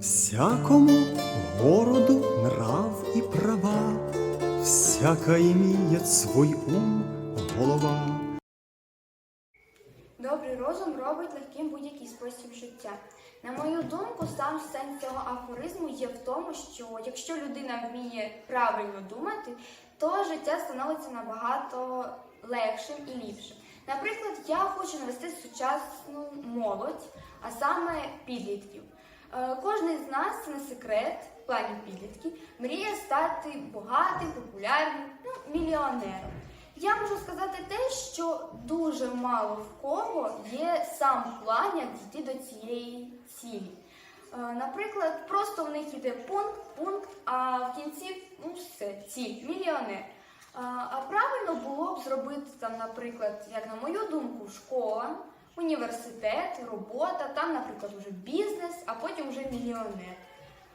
Всякому городу нрав и права, Всяка имеет свой ум, голова. Добрий розум робить легким будь-який спосіб життя. На мою думку, сам сенс цього афоризму є в тому, що якщо людина вміє правильно думати, то життя становиться набагато легшим і ліпшим. Наприклад, я хочу навести сучасну молодь, а саме підлітків. Е, Кожен з нас не секрет, в плані підлітків, мріє стати багатим, популярним, ну, мільйонером. Я можу сказати те, що дуже мало в кого є сам план, як дійти до цієї цілі. Е, Наприклад, просто в них іде пункт, пункт, а в кінці ну все, ціль, мільйонер. А, А правильно було б зробити там, наприклад, як на мою думку, школа, університет, робота, там, наприклад, вже бізнес, а потім вже мільйонер.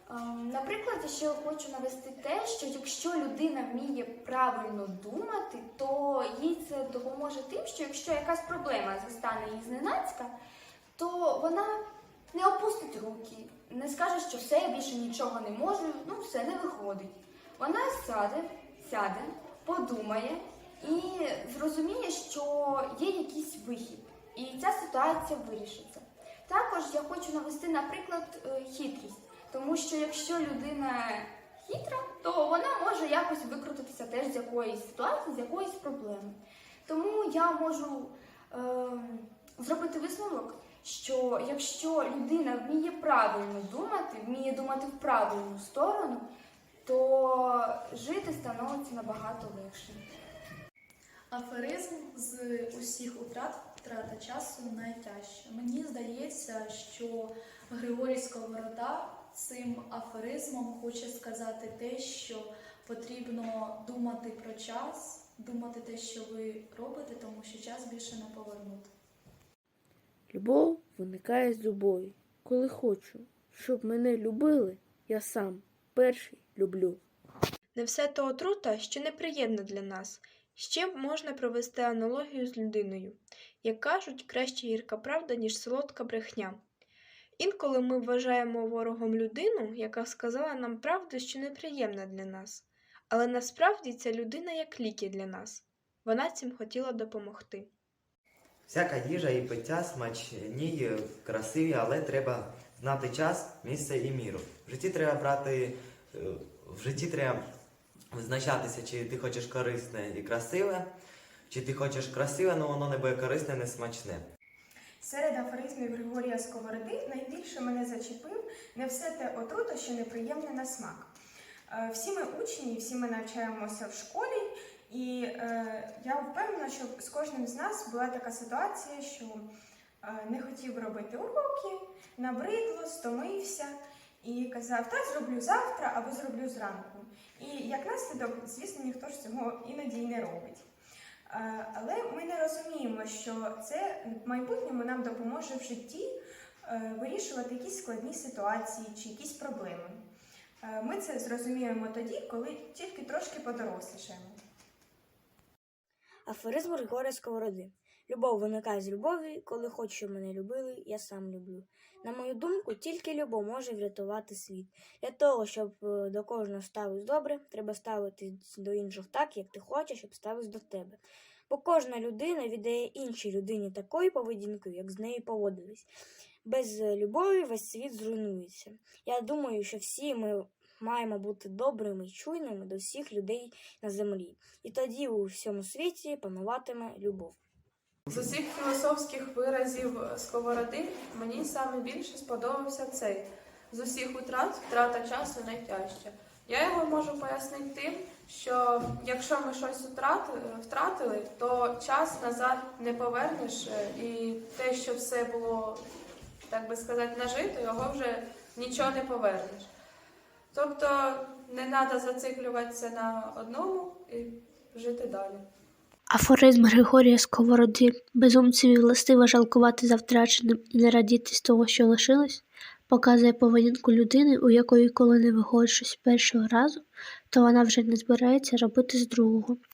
Ем, Наприклад, ще хочу навести те, що якщо людина вміє правильно думати, то їй це допоможе тим, що якщо якась проблема застане її зненацька, то вона не опустить руки, не скаже, що все, я більше нічого не можу, ну все не виходить. Вона сяде, сяде, подумає і зрозуміє, що є якийсь вихід, і ця ситуація вирішиться. Також я хочу навести, наприклад, е, хитрість. Тому що якщо людина хитра, то вона може якось викрутитися теж з якоїсь ситуації, з якоїсь проблеми. Тому я можу е, зробити висновок, що якщо людина вміє правильно думати, вміє думати в правильну сторону, то жити становиться набагато легше. Аферизм з усіх втрата часу найтяжче. Мені здається, що Григорій Сковорода цим аферизмом хоче сказати те, що потрібно думати про час, думати те, що ви робите, тому що час більше не повернути. Любов виникає з любові. Коли хочу, щоб мене любили, я сам перший люблю. Не все то отрута, що неприємна для нас. Ще можна провести аналогію з людиною. Як кажуть, краще гірка правда, ніж солодка брехня. Інколи ми вважаємо ворогом людину, яка сказала нам правду, що неприємна для нас. Але насправді ця людина як ліки для нас. Вона цим хотіла допомогти. Всяка їжа і пиття смачні, красиві, але треба знати час, місце і міру. В житті треба брати, е, в житті треба визначатися, чи ти хочеш корисне і красиве, чи ти хочеш красиве, але воно не буде корисне, не смачне. Серед афоризмів Григорія Сковороди найбільше мене зачепив не все те отрута, що неприємне на смак. Е, Всі ми учні, всі ми навчаємося в школі, і е, я впевнена, що з кожним з нас була така ситуація, що е, не хотів робити уроки, набридло, стомився і казав, та зроблю завтра або зроблю зранку. І як наслідок, звісно, ніхто ж цього іноді не робить. Е, Але ми не розуміємо, що це в майбутньому нам допоможе в житті е, вирішувати якісь складні ситуації чи якісь проблеми. Е, Ми це зрозуміємо тоді, коли тільки трошки подорослішаємо. Афоризм Григорія Сковороди. Любов виникає з любові, коли хочу, щоб мене любили, я сам люблю. На мою думку, тільки любов може врятувати світ. Для того, щоб е, до кожного ставилось добре, треба ставитись до інших так, як ти хочеш, щоб ставилось до тебе. Бо кожна людина віддає іншій людині такою поведінкою, як з нею поводились. Без е, любові весь світ зруйнується. Я думаю, що всі ми маємо бути добрими і чуйними до всіх людей на землі. І тоді у всьому світі пануватиме любов. З усіх філософських виразів сковороди мені саме більше сподобався цей. З усіх утрат втрата часу найтяжча. Я його можу пояснити тим, що якщо ми щось втратили, втратили, то час назад не повернеш, е, і те, що все було, так би сказати, нажито, його вже нічого не повернеш. Тобто не треба зациклюватися на одному і жити далі. Афоризм Григорія Сковороди безумцеві властиво жалкувати за втраченим і не радіти з того, що лишилось, показує поведінку людини, у якої коли не виходить щось першого разу, то вона вже не збирається робити з другого.